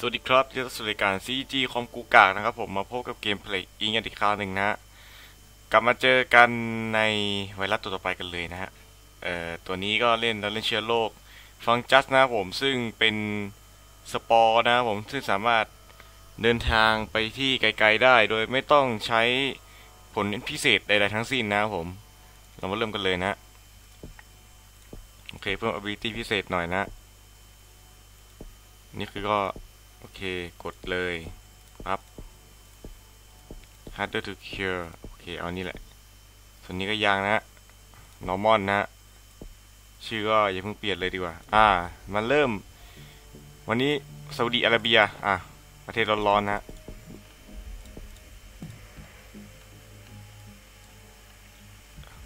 สวัสดีครับที่สู่รายการ CG คอมกูกากนะครับผมมาพบกับเกมเพลย์อีกอีกคราวหนึ่งนะฮะกลับมาเจอกันในไวรัสตัวต่อไปกันเลยนะฮะเอ่อตัวนี้ก็เล่นเราเล่นเชื้อโรคฟังจัสนะผมซึ่งเป็นสปอร์นะผมซึ่งสามารถเดินทางไปที่ไกลๆได้ โดยไม่ต้องใช้ผลพิเศษใดๆทั้งสิ้นนะครับผม เรามาเริ่มกันเลยนะโอเคเพิ่ม ability พิเศษหน่อยนะ นี่คือก็ อเค กดเลยปั๊บ harder to cure โอเค เอานี่แหละ ส่วนนี้ก็ยางนะ normal นะ ชื่อก็อย่าเพิ่งเปลี่ยนเลยดีกว่า อ่ามาเริ่ม วันนี้ซาอุดีอาระเบีย อะ ประเทศร้อนๆนะ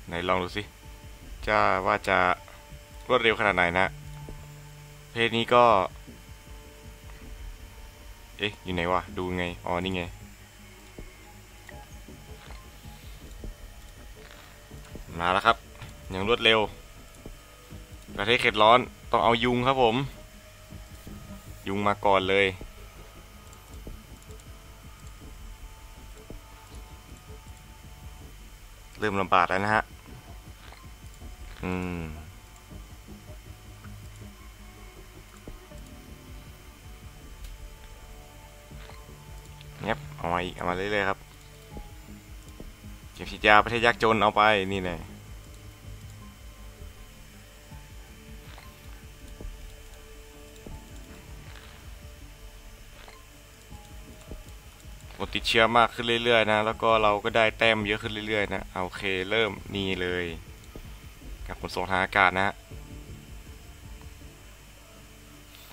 ไหนลองดูสิจะว่าจะรวดเร็วขนาดไหนนะ เพจนี้ก็ เอ๊ะ อยู่ไหนวะ ดูไง อ๋อ นี่ไง มาแล้วครับ อย่างรวดเร็ว ประเทศเขตร้อน ต้องเอายุงครับผม ยุงมาก่อนเลย เริ่มลำบากแล้วนะฮะ อืม เอามาอีกเอามาเรื่อยๆครับเก็บฉีดยาประเทศยากจนเอาไปนี่แน่คนติดเชื้อมากขึ้นเรื่อยๆนะ แล้วก็เราก็ได้แต้มเยอะขึ้นเรื่อยๆนะโอเคเริ่มนี่เลย กับขนส่งทางอากาศนะฮะ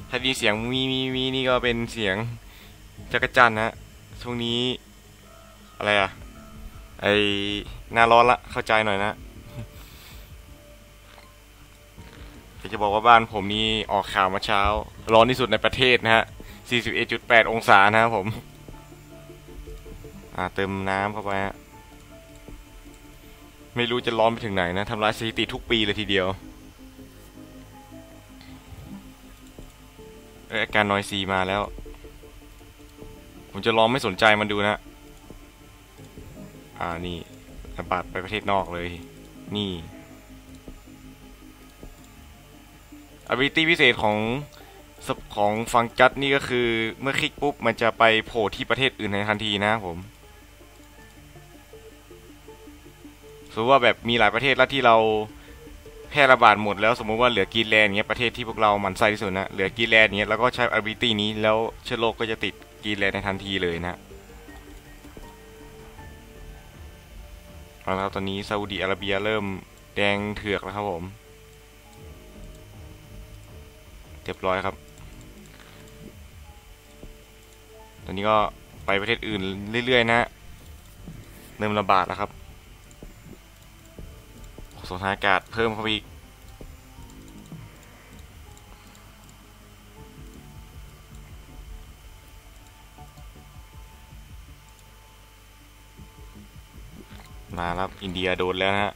ถ้าดีเสียงมีมีมีนี่ก็เป็นเสียงจักรจันนะ ช่วงนี้อะไรอะไอหน้าร้อนละเข้าใจหน่อยนะอยากจะบอกว่าบ้านผมนี่ออกข่าวมาเช้า ร้อนที่สุดในประเทศนะฮะ 41.8 องศานะครับผม อ่าเติมน้ำเข้าไปฮะ ไม่รู้จะร้อนไปถึงไหนนะทำลายสถิติทุกปีเลยทีเดียวเอ้อาการนอยซีมาแล้ว ผมจะลองไม่สนใจมันดูนะ อ่านี่ระบาดไปประเทศนอกเลย นี่ ability พิเศษของของฟังจัดนี่ก็คือเมื่อคลิกปุ๊บ มันจะไปโผล่ที่ประเทศอื่นในทันทีนะผมสมมติว่าแบบมีหลายประเทศแล้วที่เราแพร่ระบาดหมดแล้วสมมติว่าเหลือกีนแลนด์เงี้ยประเทศที่พวกเรามันไส้ที่สุดนะเหลือกีนแลนด์เงี้ยแล้วก็ใช้ ability นี้แล้วเชื้อโรคก็จะติด กรีนแลนด์ในทันทีเลยนะเอาละครับตอนนี้ซาอุดีอาระเบียเริ่มแดงเถือกแล้วครับผมเรียบร้อยครับ ตอนนี้ก็ไปประเทศอื่นเรื่อยๆนะเริ่มระบาดแล้วครับสถานอากาศเพิ่มเข้าไปอีก มาแล้วอินเดียโดนแล้วนะฮะ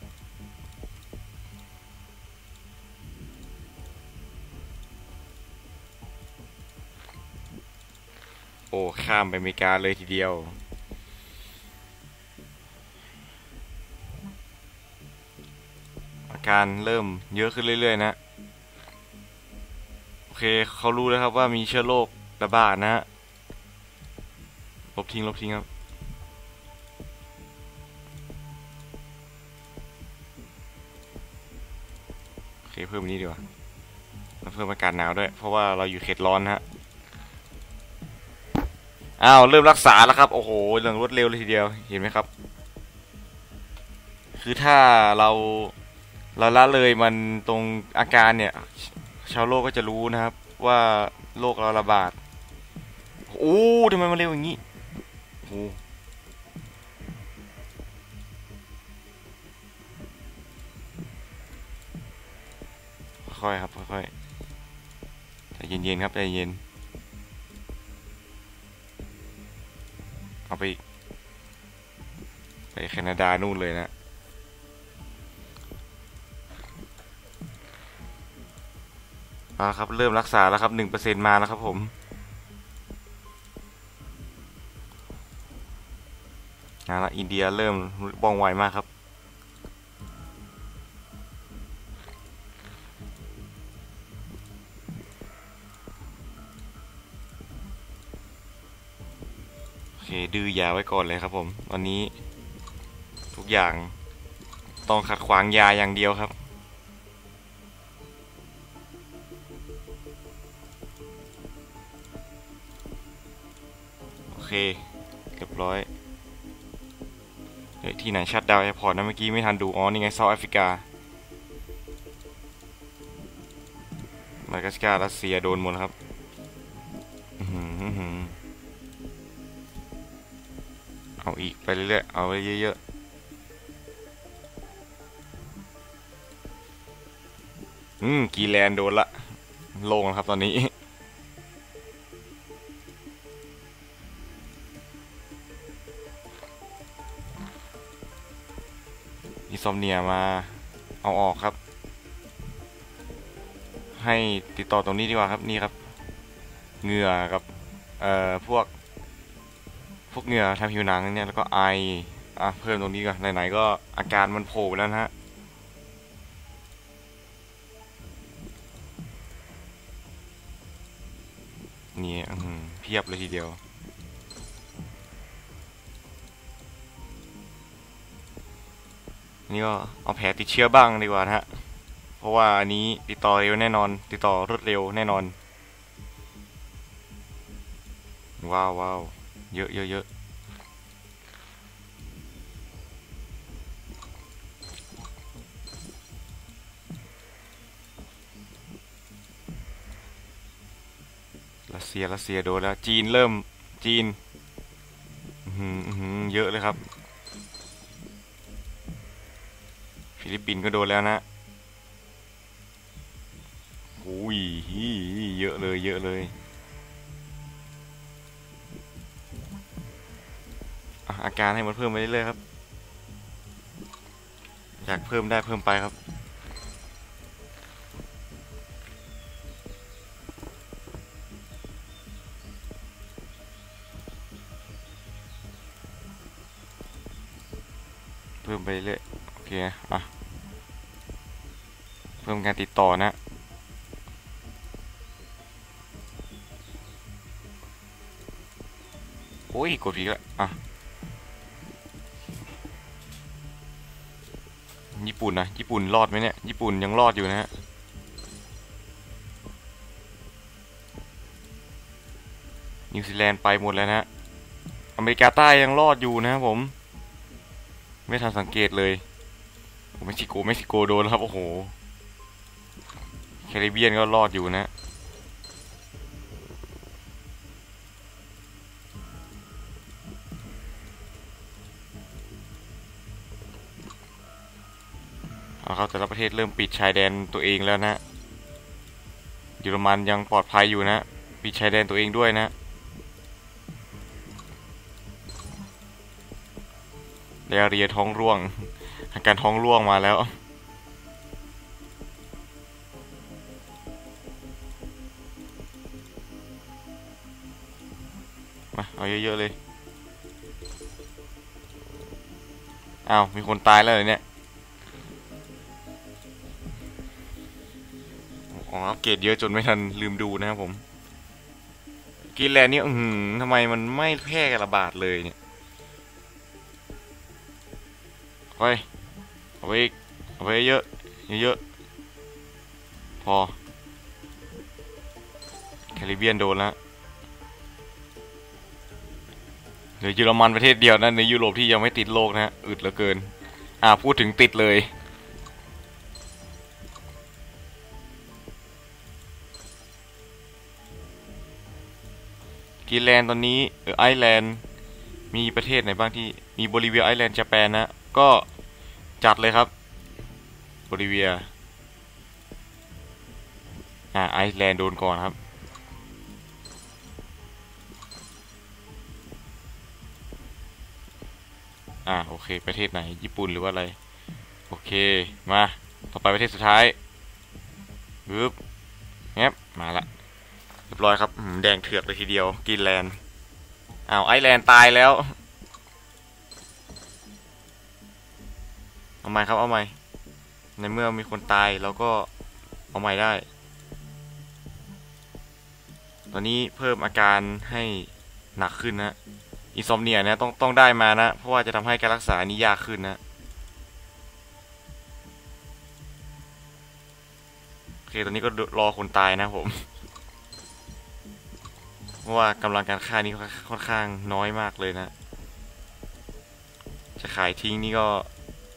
โอ้ ข้ามไปอเมริกาเลยทีเดียว อาการเริ่มเยอะขึ้นเรื่อย ๆ นะ โอเคเขารู้แล้วครับว่ามีเชื้อโรคระบาดนะฮะลบทิ้งลบทิ้งครับ เคเพิ่มนี้ดีกว่าแล้วเพิ่มอากาศหนาวด้วย เพราะว่าเราอยู่เขตร้อนนะฮะอ้าวเริ่มรักษาแล้วครับ โอ้โหเรื่องรวดเร็วเลยทีเดียวเห็นไหมครับ คือถ้าเราเราละเลยมันตรงอาการเนี่ย ชาวโลกก็จะรู้นะครับ ว่าโรคเราระบาดโอ้ทำไมมันเร็วอย่างนี้โอ้ ค่อยๆครับค่อยๆใจเย็นๆครับใจเย็นเอาไปไปแคนาดานู่นเลยนะมาครับเริ่มรักษาแล้วครับหนึ่งเปอร์เซ็นมาแล้วครับผมนะละอินเดียเริ่มบ้องไวมากครับ ว้ก่อนเลยครับผมตอนนี้ทุกอย่างต้องขัดขวางยาอย่างเดียวครับ โอเคเรียบร้อย เฮ้ย ที่ไหนชัดดาวแอร์พอร์ตนะเมื่อกี้ไม่ทันดู อ๋อ นี่ไงเซาท์แอฟริกามาดากัสการ์รัสเซียโดนหมดครับ เอาไปเรื่อยๆ เอาไปเยอะๆ อืม กีแลนโดนละโล่งแล้วครับตอนนี้อิซอมเนียมา เอาออกครับ ให้ติดต่อตรงนี้ดีกว่าครับ นี่ครับ เหงื่อกับ เอ่อ พวก พวกเหงื่อทำผิวหนังเนี่ยแล้วก็ไออะเพิ่มตรงนี้ก่อนไหนๆก็อาการมันโผล่แล้วนะฮะนี่เพียบเลยทีเดียวนี่ก็เอาแผลติดเชื้อบ้างดีกว่านะฮะ เพราะว่าอันนี้ติดต่อเร็วแน่นอน ติดต่อรวดเร็วแน่นอน ว้าวว้าว เยอะเยอะเยอะรัสเซียรัสเซียโดนแล้ว จีนเริ่มจีนเยอะเลยครับ ฟิลิปปินส์ก็โดนแล้วนะโอ้ยเยอะเลยเยอะเลย อาการให้มันเพิ่มไปเรื่อยๆครับ อยากเพิ่มได้เพิ่มไปครับ เพิ่มไปเรื่อยโอเคอะเพิ่มการติดต่อนะโอ้ยกดผิดแล้วอะ ญี่ปุ่นนะ ญี่ปุ่นรอดไหมเนี่ย ญี่ปุ่นยังรอดอยู่นะฮะ นิวซีแลนด์ไปหมดแล้วนะ อเมริกาใต้ยังรอดอยู่นะครับผม ไม่ทันสังเกตเลยเม็กซิโก เม็กซิโกโดนแล้วครับ โอ้โห แคริบเบียนก็รอดอยู่นะ ศเริ่มปิดชายแดนตัวเองแล้วนะเยอรมันยังปลอดภัยอยู่นะ ปิดชายแดนตัวเองด้วยนะเรียเรียท้องร่วง อาการท้องร่วงมาแล้ว มา เอาเยอะ ๆ เลย อ้าว มีคนตายแล้วเหรอเนี่ย เกรดเยอะจนไม่ทันลืมดูนะครับผมกรีนแลนด์นี่อืออทำไมมันไม่แพร่ระบาดเลยเนี่ยไปเอาไปอีกเอาไปเยอะเยอะพอแคริบเบียนโดนแล้วเหลือเยอรมันประเทศเดียวนะในยุโรปที่ยังไม่ติดโรคนะฮะอึดเหลือเกิน อ่าพูดถึงติดเลย กรีนแลนด์ตอนนี้เออไอแลนด์มีประเทศไหนบ้างที่มีโบลิเวียไอแลนด์ญี่ปุ่นนะ ก็จัดเลยครับโบลิเวียอ่าไอซ์แลนด์โดนก่อนครับ อ่าโอเค ประเทศไหน ญี่ปุ่นหรือว่าอะไร โอเค มา ต่อไปประเทศสุดท้ายปึ๊บแงบมาละ ร้อยครับแดงเถือกเลยทีเดียวกรีนแลนอ้าวไอแลนตายแล้ว เอาใหม่ครับเอาใหม่ ในเมื่อมีคนตายเราก็เอาใหม่ได้ ตอนนี้เพิ่มอาการให้หนักขึ้นนะอินซอมเนียเนี่ยต้องต้องได้มานะ เพราะว่าจะทำให้การรักษานี้ยากขึ้นนะโอเคตอนนี้ก็รอคนตายนะผม เพราะว่ากำลังการฆ่านี้ค่อนข้างน้อยมากเลยนะ จะขายทิ้งนี่ก็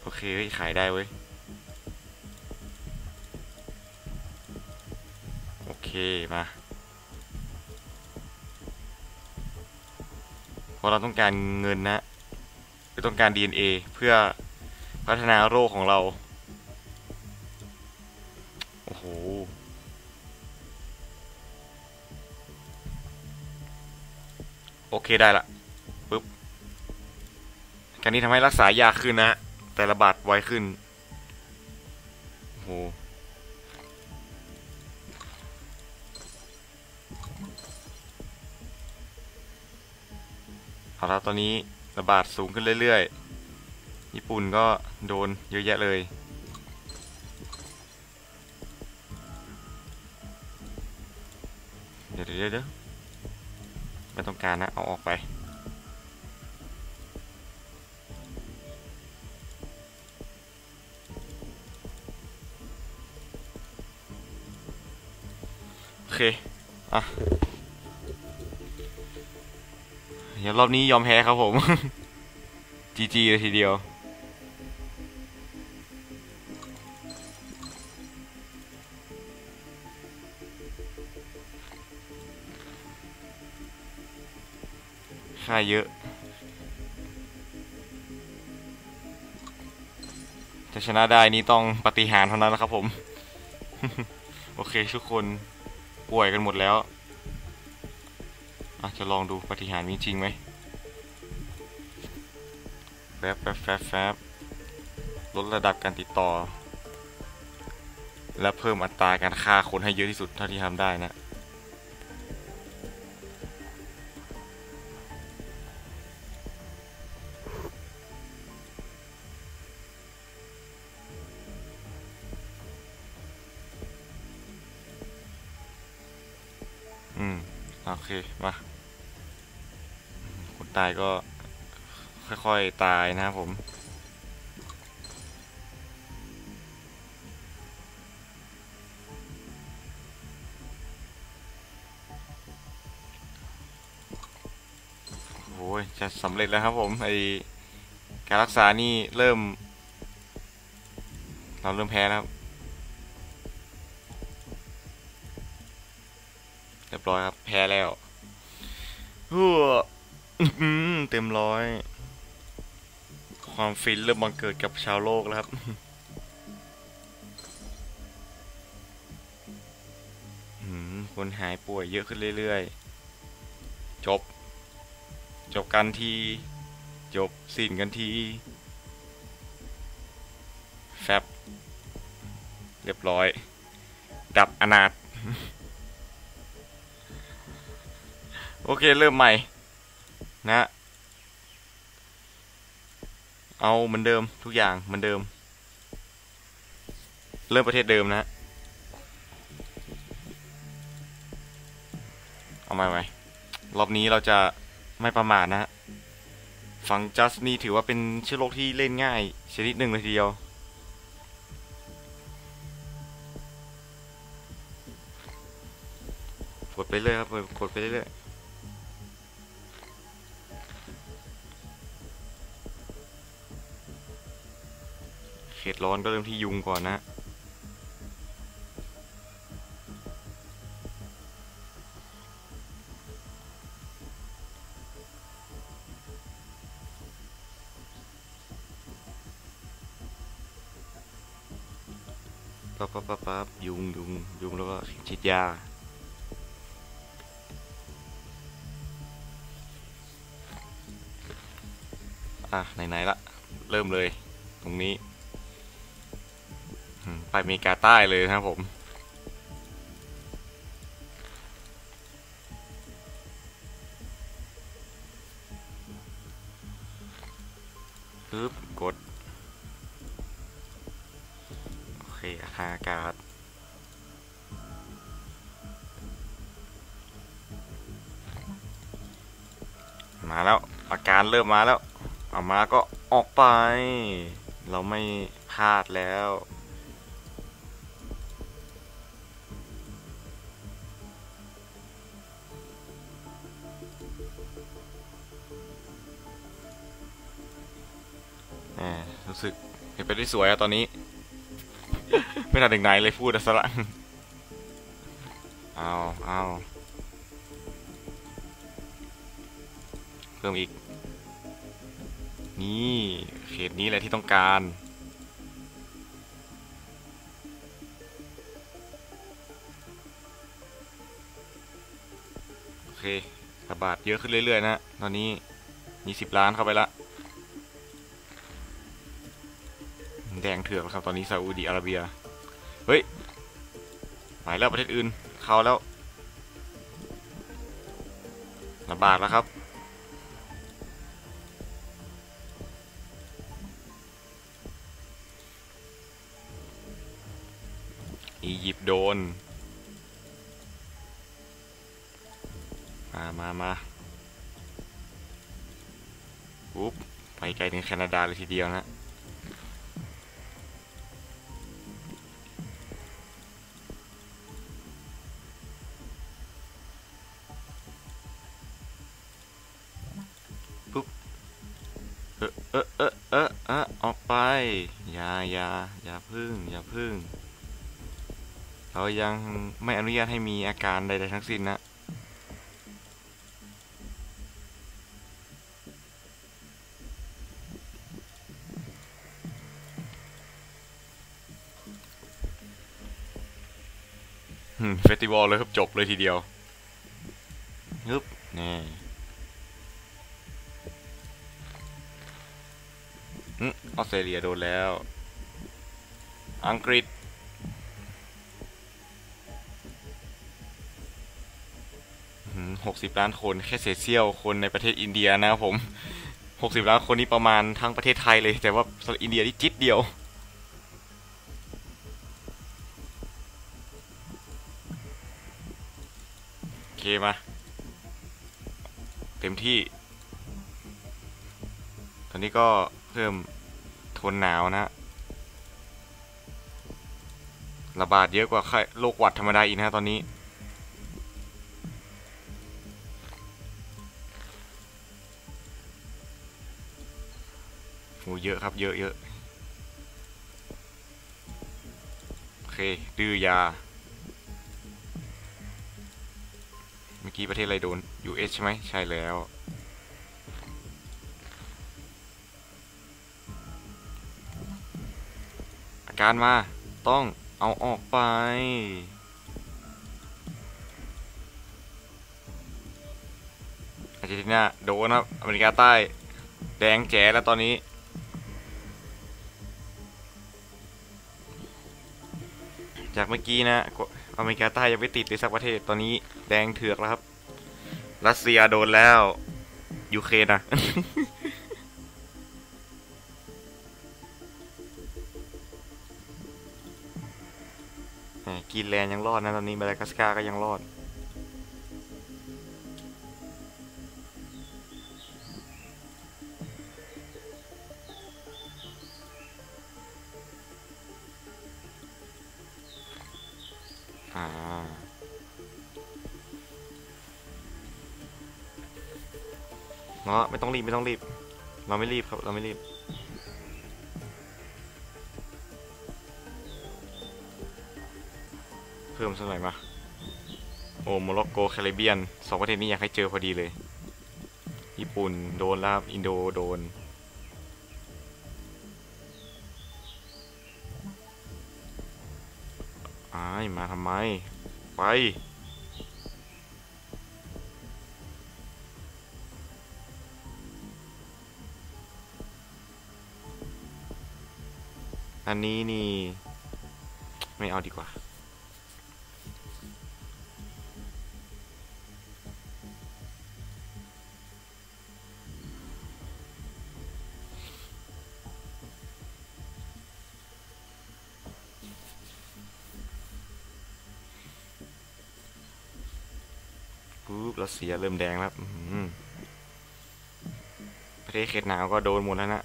โอเคเฮ้ยขายได้เว้ย โอเค มาเพราะเราต้องการเงินนะหรือต้องการ DNA เพื่อพัฒนาโรคของเรา โอ้โห โอเคได้ละปึ๊บการนี้ทำให้รักษายากขึ้นนะแต่ระบาดไวขึ้นโอ้โหเอาละตอนนี้ระบาดสูงขึ้นเรื่อยๆ ญี่ปุ่นก็โดนเยอะแยะเลย การนะ เอาออกไป โอเค อะ เดี๋ยวรอบนี้ยอมแพ้ครับผม จีจีเลยทีเดียว ค่าเยอะ จะชนะได้นี่ต้องปฏิหารเท่านั้นนะครับผม โอเคทุกคนป่วยกันหมดแล้วอะจะลองดูปฏิหารมีจริงไหมแฟบแฟบแฟบแฟบลดระดับการติดต่อ และเพิ่มอัตราการฆ่าคนให้เยอะที่สุดเท่าที่ทำได้นะ ตายนะครับผมโอ้ยจะสำเร็จแล้วครับผมไอการรักษานี่เริ่ม เราเริ่มแพ้แล้วครับเรียบร้อยครับ แพ้แล้วฮัวอื้อหือเต็มร้อย ความฟินเริ่มบังเกิดกับชาวโลกแล้วครับคนหายป่วยเยอะขึ้นเรื่อยๆ จบ จบกันที จบสิ้นกันที แฟบ เรียบร้อย ดับอนาถโอเค เริ่มใหม่ นะ เอาเหมือนเดิมทุกอย่างเหมือนเดิม เริ่มประเทศเดิมนะเอาใหม่ไหมรอบนี้เราจะไม่ประมาทนะฟังจัสนี่ถือว่าเป็นเชื้อโรคที่เล่นง่ายชนิดหนึ่งเลยทีเดียว กดไปเรื่อยครับกดไปเรื่อย ขตร้อนก็เริ่มที่ยุงก่อนนะปั๊บปั๊บปั๊บปั๊บยุงยุงยุงแล้วก็ฉีดยาอะไหนๆละ เริ่มเลย ตรงนี้ ไปอเมริกาใต้เลยนะครับผมปึ๊บกดอาคารอากาศมาแล้ว อาการเริ่มมาแล้ว เอามาก็ออกไป เราไม่พลาดแล้ว รู้สึก เห็นไปได้สวยอะตอนนี้ ไม่ทันถึงไหนเลยพูดอะสละเอาเอาเพิ่มอีก นี่เขตนี้แหละที่ต้องการโอเคระบาดเยอะขึ้นเรื่อยๆนะ ตอนนี้มีสิบล้านเข้าไปละ งเถื่อกแล้วครับตอนนี้ซาอุดีอาระเบีย เฮ้ยไปแล้วประเทศอื่นเข้าแล้วระบาดแล้วครับอียิปต์โดน มา มา มาอุ๊บไปไกลถึงแคนาดาเลยทีเดียวนะ ยังไม่อนุญาตให้มีอาการใด ๆ ทั้งสิ้นนะอืมเฟสติวัลเลยครับจบเลยทีเดียวฮึบนี่ออสเตรเลียโดนแล้ว อังกฤษ หกสิบล้านคนแค่เศษเสี้ยวคนในประเทศอินเดียนะครับผมหกสิบล้านคนนี้ประมาณทั้งประเทศไทยเลย แต่ว่าสำหรับอินเดียนี่จิตเดียว โอเคมา เต็มที่ ตอนนี้ก็เพิ่มทนหนาวนะระบาดเยอะกว่าโรคหวัดธรรมดาอีกนะตอนนี้ โหเยอะครับเยอะเยอะโอเคดื้อยา เมื่อกี้ประเทศอะไรโดน US ใช่ไหมใช่แล้วอาการมาต้องเอาออกไปอาร์เจนตินาโดนครับ อเมริกาใต้ แดงแจ๋แล้วตอนนี้ จากเมื่อกี้นะอเมริกาใต้ยังไม่ติดเลยสักประเทศตอนนี้แดงเถือกแล้วครับ รัสเซียโดนแล้วยูเครนนะกรีนแลนยังรอดนะตอนนี้มาดากัสการ์ก็ยังรอด เนาะไม่ต้องรีบไม่ต้องรีบ เราไม่รีบครับเราไม่รีบ เพิ่มสักหน่อยมาโอ้โมร็อกโกแคริบเบียนสองประเทศนี้อยากให้เจอพอดีเลย ญี่ปุ่นโดนแล้วครับอินโดโดนอ้ายมาทำไม ไป อันนี้นี่ ไม่เอาดีกว่า ปุ๊บเราเสียเริ่มแดงแล้วประเทศเขตหนาวก็โดนหมดแล้วนะ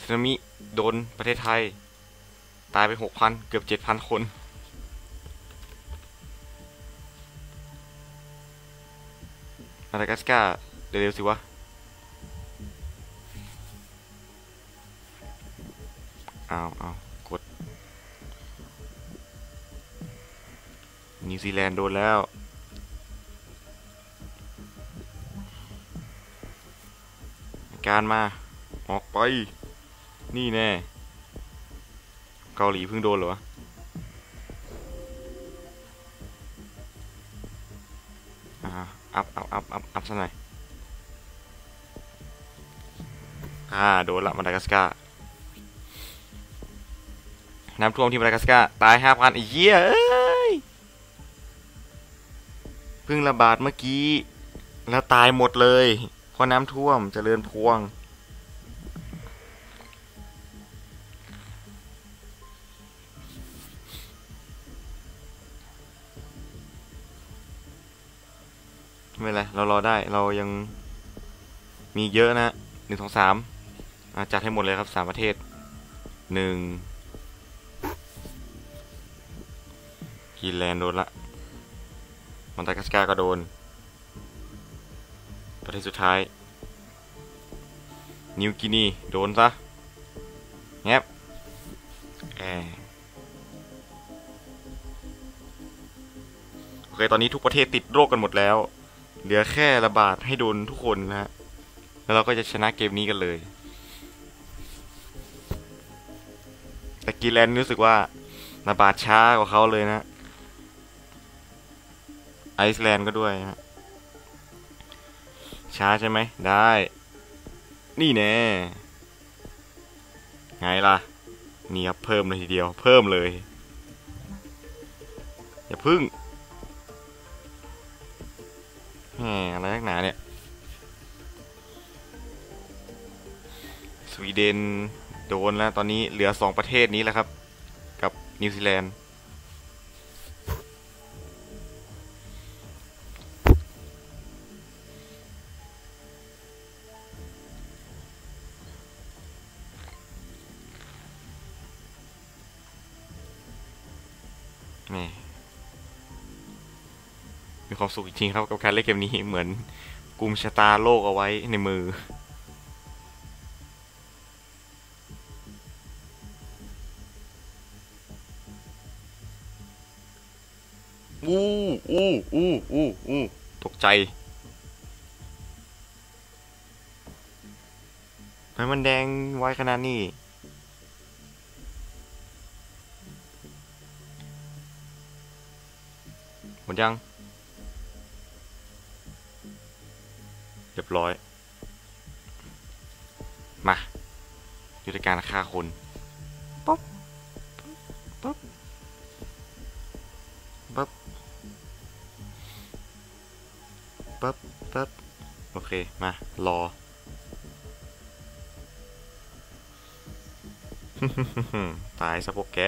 สึนามิโดนประเทศไทย ตายไปหกพันเกือบเจ็ดพันคน มาดากัสการ์เร็วๆสิวะ เอาเอากด นิวซีแลนด์โดนแล้วการมา ออกไป นี่แน่ เกาหลีเพิ่งโดนเหรอวะอ่าอัพอัพอัพอัพอัพซะหน่อยอ่าโดนละมาดากัสการ์น้ำท่วมที่มาดากัสการ์ตายห้าพันอ้เหี้ยเอ้ยเพิ่งระบาดเมื่อกี้ แล้วตายหมดเลยเพราะน้ำท่วมเจริญพวง ไรเรารอได้เรายังมีเยอะนะหนึ่งสองสามจัดให้หมดเลยครับสามประเทศหนึ่งกินแลนโดนละมอนตากัสการก็โดน ประเทศสุดท้าย นิวกินีโดนซะแงบแอโอเค ตอนนี้ทุกประเทศติดโรคกันหมดแล้ว เหลือแค่ระบาดให้โดนทุกคนนะฮะ แล้วเราก็จะชนะเกมนี้กันเลย แต่กีแลนด์รู้สึกว่าระบาดช้ากว่าเขาเลยนะ ไอซ์แลนด์ก็ด้วยนะช้าใช่ไหม ได้ นี่แน่ ไงล่ะ นี่ครับเพิ่มเลยทีเดียว เพิ่มเลย อย่าพึ่ง หมอะไรนักหนาเนี่ย สวีเดนโดนแล้วตอนนี้เหลือสองประเทศนี้แล้วครับ กับนิวซีแลนด์ สุขจริงๆครับกับการเล่นเกมนี้เหมือนกุมชะตาโลกเอาไว้ในมือ อู้อู้อู้อู้อู้ตกใจทำไมมันแดงไว้ขนาดนี้หมดยัง ยบร้อย มายุทธการฆ่าคนป๊บป๊บป๊บป๊บป๊บโอเค มา รอตายซะพวกแก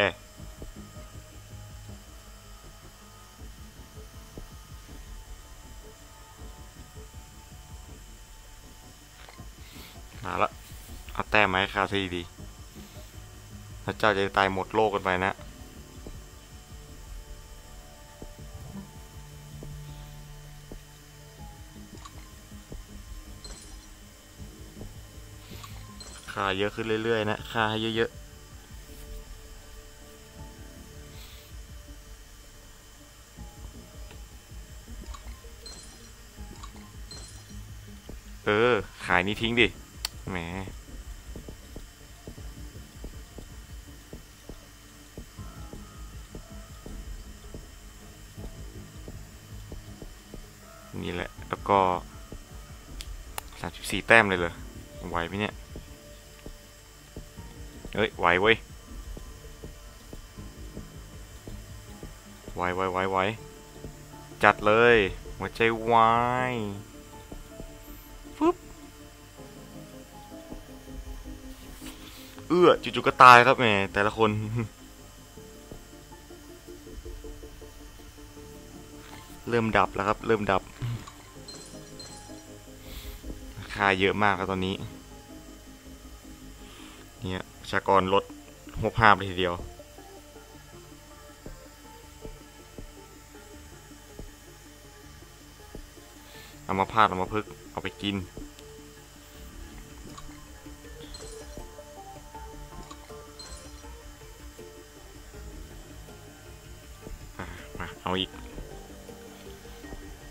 มมาให้ข้าซะดีๆแล้วเจ้าจะตายหมดโลกกันไปนะ ค่าเยอะขึ้นเรื่อยๆนะ ค่าให้เยอะๆเออ ขายนี้ทิ้งดิ แหม แต้มเลยเหรอไหวไหมเนี่ยเฮ้ยไหวเว้ยไหวไหวไหวไหวจัดเลยหัวใจวายปึ๊บเอื้อจู่ๆก็ตายครับแหมแต่ละคนเริ่มดับแล้วครับ เริ่มดับ ค่าเยอะมากแล้วตอนนี้ เนี่ยประชากรลดหกห้าไปทีเดียว เอามาพาดเอามาพึก เอาไปกิน มาเอาอีก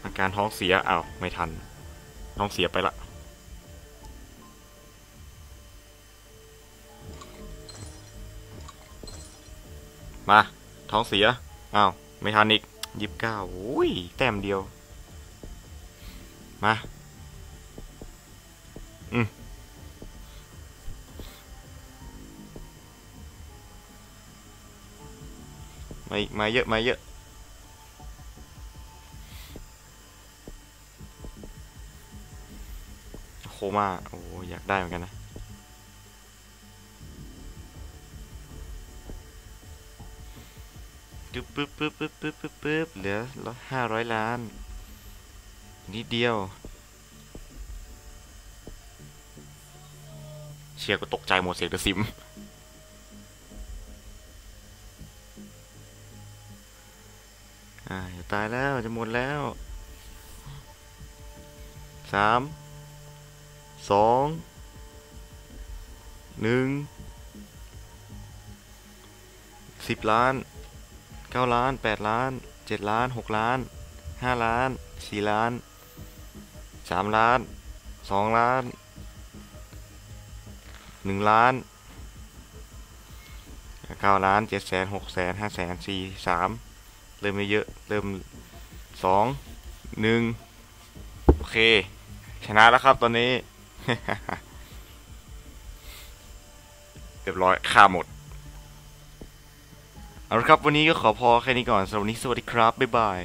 อาการท้องเสียอ้าวไม่ทัน ท้องเสียไปละ มา ท้องเสีย อ้าว ไม่ทันอีกยิบเก้าโอ้ย แต้มเดียว มา อืมมาอีกมาเยอะมาเยอะโคมาโอ้อยากได้เหมือนกันนะ ปึ๊บปึ๊บปึ๊บปึ๊บปึ๊บปึ๊บปึ๊บเหลือร้อยห้าร้อยล้าน นิดเดียว เชียร์ก็ตกใจหมดเสียงเดซิม อ่าจะตายแล้วจะหมดแล้วสามสองหนึ่งสิบล้าน เก้าล้านแปดล้านเจ็ดล้านหกล้านห้าล้านสี่ล้านสามล้านสองล้านหนึ่งล้านเก้าล้านเจ็ดแสนหกแสนห้าแสนสี่สามเริ่มไม่เยอะเริ่มสองหนึ่งโอเค ชนะแล้วครับตอนนี้ เรียบร้อยค่าหมด เอาละครับ วันนี้ก็ขอพอแค่นี้ก่อนสำหรับวันนี้สวัสดีครับ บ๊ายบาย